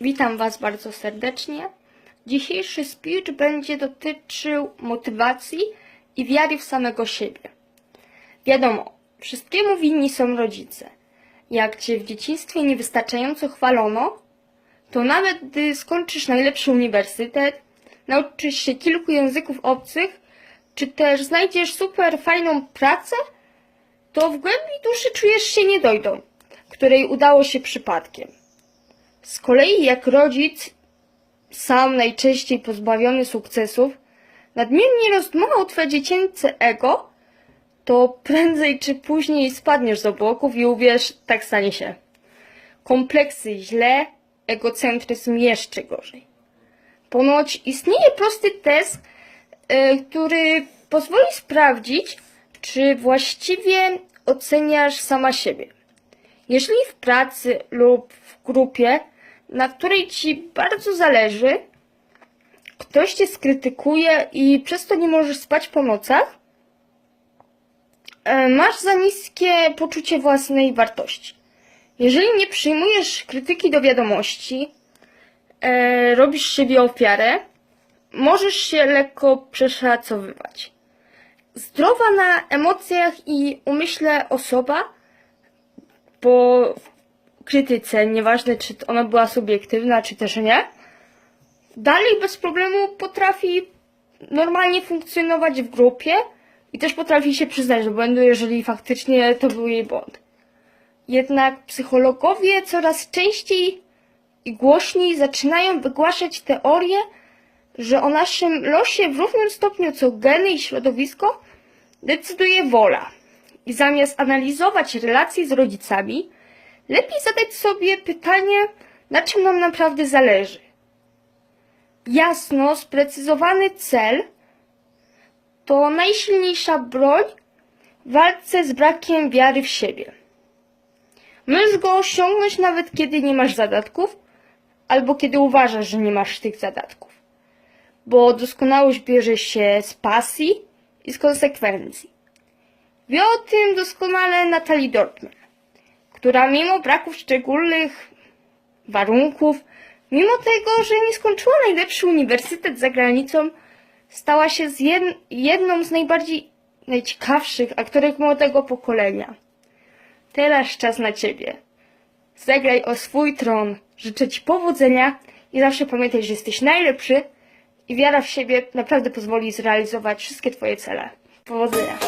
Witam Was bardzo serdecznie. Dzisiejszy speech będzie dotyczył motywacji i wiary w samego siebie. Wiadomo, wszystkiemu winni są rodzice. Jak Cię w dzieciństwie niewystarczająco chwalono, to nawet gdy skończysz najlepszy uniwersytet, nauczysz się kilku języków obcych, czy też znajdziesz super fajną pracę, to w głębi duszy czujesz się niedojdą, której udało się przypadkiem. Z kolei jak rodzic, sam najczęściej pozbawiony sukcesów, nadmiernie rozdmuchał twoje dziecięce ego, to prędzej czy później spadniesz z obłoków i uwierz, tak stanie się. Kompleksy źle, egocentryzm jeszcze gorzej. Ponoć istnieje prosty test, y, który pozwoli sprawdzić, czy właściwie oceniasz sama siebie. Jeżeli w pracy lub w grupie, na której ci bardzo zależy, ktoś cię skrytykuje i przez to nie możesz spać po nocach, e, masz za niskie poczucie własnej wartości. Jeżeli nie przyjmujesz krytyki do wiadomości, e, robisz siebie ofiarę, możesz się lekko przeszacowywać. Zdrowa na emocjach i umyśle osoba po krytyce, nieważne czy ona była subiektywna, czy też nie, dalej bez problemu potrafi normalnie funkcjonować w grupie i też potrafi się przyznać do błędu, jeżeli faktycznie to był jej błąd. Jednak psychologowie coraz częściej i głośniej zaczynają wygłaszać teorię, że o naszym losie w równym stopniu co geny i środowisko decyduje wola. I zamiast analizować relacje z rodzicami, lepiej zadać sobie pytanie, na czym nam naprawdę zależy. Jasno sprecyzowany cel to najsilniejsza broń w walce z brakiem wiary w siebie. Możesz go osiągnąć nawet kiedy nie masz zadatków, albo kiedy uważasz, że nie masz tych zadatków. Bo doskonałość bierze się z pasji i z konsekwencji. Wie o tym doskonale Natalie Dortman, która mimo braków szczególnych warunków, mimo tego, że nie skończyła najlepszy uniwersytet za granicą, stała się z jed- jedną z najbardziej najciekawszych aktorek młodego pokolenia. Teraz czas na ciebie. Zagraj o swój tron. Życzę ci powodzenia i zawsze pamiętaj, że jesteś najlepszy i wiara w siebie naprawdę pozwoli zrealizować wszystkie twoje cele. Powodzenia.